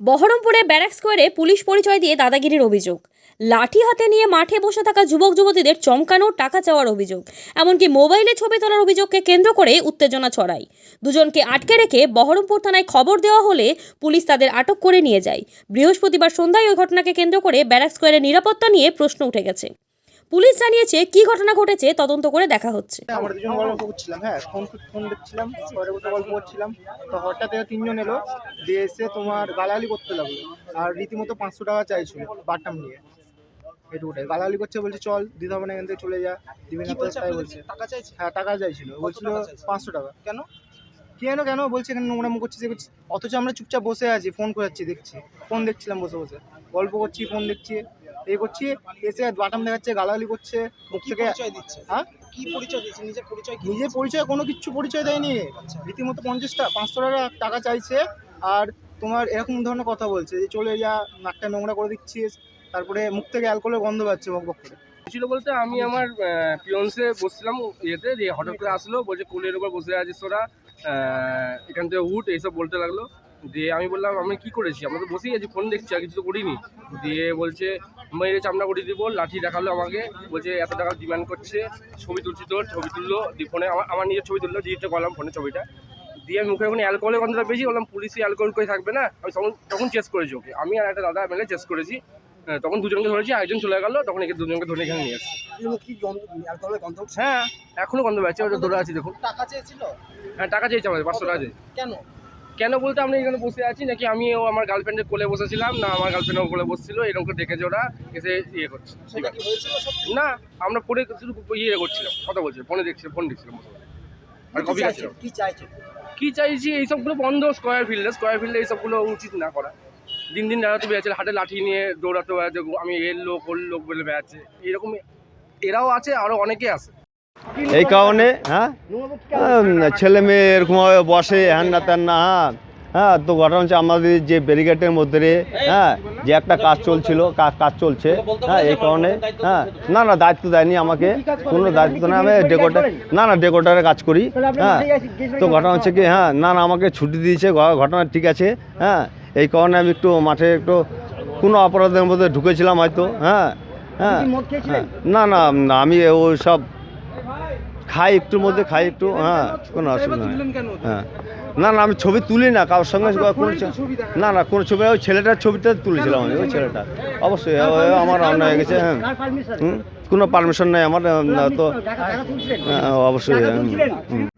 বহরমপুরে ব্যারাক স্কোয়ারে পুলিশ পরিচয় দিয়ে দাদাগিরির অভিযোগ। লাঠি হাতে নিয়ে মাঠে বসে থাকা যুবক যুবতীদের চমকানো টাকা চাওয়ার অভিযোগ। এমনকি মোবাইলে ছবি তোলার অভিযোগকে কেন্দ্র করে উত্তেজনা ছড়ায়। দুজনকে আটকে রেখে বহরমপুর থানায় খবর দেওয়া হলে পুলিশ তাদের আটক করে নিয়ে যায়। বৃহস্পতিবার সন্ধ্যায় ওই ঘটনাকে কেন্দ্র করে ব্যারাক স্কোয়ারের নিরাপত্তা নিয়ে প্রশ্ন উঠে গেছে। পুলিশ জানিয়েছে কী ঘটনা ঘটেছে তদন্ত করে দেখা হচ্ছে। আমরা দুজন গল্প করছিলাম হ্যাঁ ফোন ফোন দেখছিলাম পরে বসে গল্প করছিলাম। তো হঠাৎ এরা তিনজন এলো দিয়ে এসে তোমার গালাগালি করতে লাগল আর রীতিমতো পাঁচশো টাকা চাইছিল বাটাম নিয়ে। এটুকুটাই গালাগালি করছে বলছে চল দিতে হবে না এখান থেকে চলে যা দিবে না তাই বলছে। টাকা চাইছে? হ্যাঁ টাকা চাইছিল। বলছিল পাঁচশো টাকা। কেন? কেন কেন? বলছে এখানে করছিস? এ করছিস। অথচ আমরা চুপচাপ বসে আছি ফোন করাচ্ছি দেখছি। ফোন দেখছিলাম বসে বসে। গল্প করছি ফোন দেখছি। এই করছি এসে বাটাম দেখাচ্ছে গালাগালি করছে মুখ থেকে হ্যাঁ? কি পরিচয় দিচ্ছে? নিজের পরিচয় নিজের পরিচয় কোনো কিচ্ছু পরিচয় দেয়নি। আচ্ছা। রীতিমতো পঞ্চাশ টাকা পাঁচশো টাকা টাকা চাইছে আর তোমার এরকম ধরনের কথা বলছে যে চলে যা নাকটা নোংরা করে দিচ্ছিস। তারপরে মুখ থেকে অ্যালকোহলের গন্ধ পাচ্ছে বক বক করে। ছিল বলতে আমি আমার পিয়ন্সে বসছিলাম ইয়েতে দিয়ে হঠাৎ করে আসলো বলছে কোলের উপর বসে আছিস তোরা এখান থেকে উঠ এইসব বলতে লাগল। দিয়ে আমি বললাম আমি কি করেছি? আমরা তো বসেই আছি ফোন দেখছি আর কিছু তো করিনি। দিয়ে বলছে মেরে চামড়া করে দিব লাঠি দেখাল আমাকে বলছে এত টাকা ডিমান্ড করছে ছবি তুলছি তোর ছবি তুললো দিয়ে ফোনে আমার আমার নিজের ছবি তুললো ডিজিটে করলাম ফোনে ছবিটা। দিয়ে আমি মুখে ওখানে অ্যালকোহলের গন্ধটা বেশি বললাম পুলিশে অ্যালকোহল করে থাকবে না? আমি তখন তখন চেস করেছি ওকে। আমি আর একটা দাদা মিলে চেস করেছি। তখন দুজনকে ধরেছি একজন চলে গেল তখন একে দুজনকে ধরে এখানে নিয়ে উঠছে? হ্যাঁ এখনও গন্ধ পাচ্ছি ওটা ধরে আছি দেখুন। টাকা চেয়েছিল? হ্যাঁ টাকা চেয়েছে আমাদের পাঁচশো টাকা চেয়েছে। কেন? কেন বলতে আমরা এখানে বসে আছি? নাকি আমি ও আমার গার্লফ্রেন্ডের কোলে বসেছিলাম? না আমার গার্লফ্রেন্ড কোলে বসছিল এরকম করে দেখেছে ওরা এসে ইয়ে করছে। না আমরা ফোনে শুধু ইয়ে করছিলাম কথা বলছিলাম ফোনে দেখছিলাম ফোন দেখছিলাম বসে বসে। আর কপি খাচ্ছিলাম কি চাইছে? কি চাইছি? এইসবগুলো বন্ধ স্কোয়ার ফিল্ডে স্কোয়ার ফিল্ডে এইসবগুলো উচিত না করা। দিন দিন দাঁড়াতে বেড়াচ্ছে হাতে লাঠি নিয়ে দৌড়াতে বেড়াচ্ছে আমি এর লোক ওর লোক বলে বেড়াচ্ছে। এরকম এরাও আছে আরও অনেকে আছে। এই কারণে হ্যাঁ ছেলে মেয়ে এরকমভাবে বসে হ্যান না ত্যান না হ্যাঁ হ্যাঁ তো ঘটনা হচ্ছে আমাদের যে ব্যারিকেডের মধ্যে হ্যাঁ যে একটা কাজ চলছিল কাজ চলছে হ্যাঁ এই কারণে হ্যাঁ না না দায়িত্ব দেয়নি আমাকে কোনো দায়িত্ব না আমি ডেকোটার না না ডেকোটারে কাজ করি হ্যাঁ তো ঘটনা হচ্ছে কি হ্যাঁ না না আমাকে ছুটি দিয়েছে ঘটনা ঠিক আছে হ্যাঁ এই কারণে আমি একটু মাঠে একটু কোনো অপরাধের মধ্যে ঢুকেছিলাম হয়তো হ্যাঁ হ্যাঁ হ্যাঁ। না না, আমি ওই সব খাই একটুর মধ্যে খাই একটু হ্যাঁ কোনো অসুবিধা নেই। হ্যাঁ। না না আমি ছবি তুলি না কারোর সঙ্গে কোনো না না কোনো ছবি ওই ছেলেটার ছবিটা তুলেছিলাম আমি ওই ছেলেটা। অবশ্যই আমার রান্না হয়ে গেছে হ্যাঁ। কোনো পারমিশন নেই আমার তো হ্যাঁ, অবশ্যই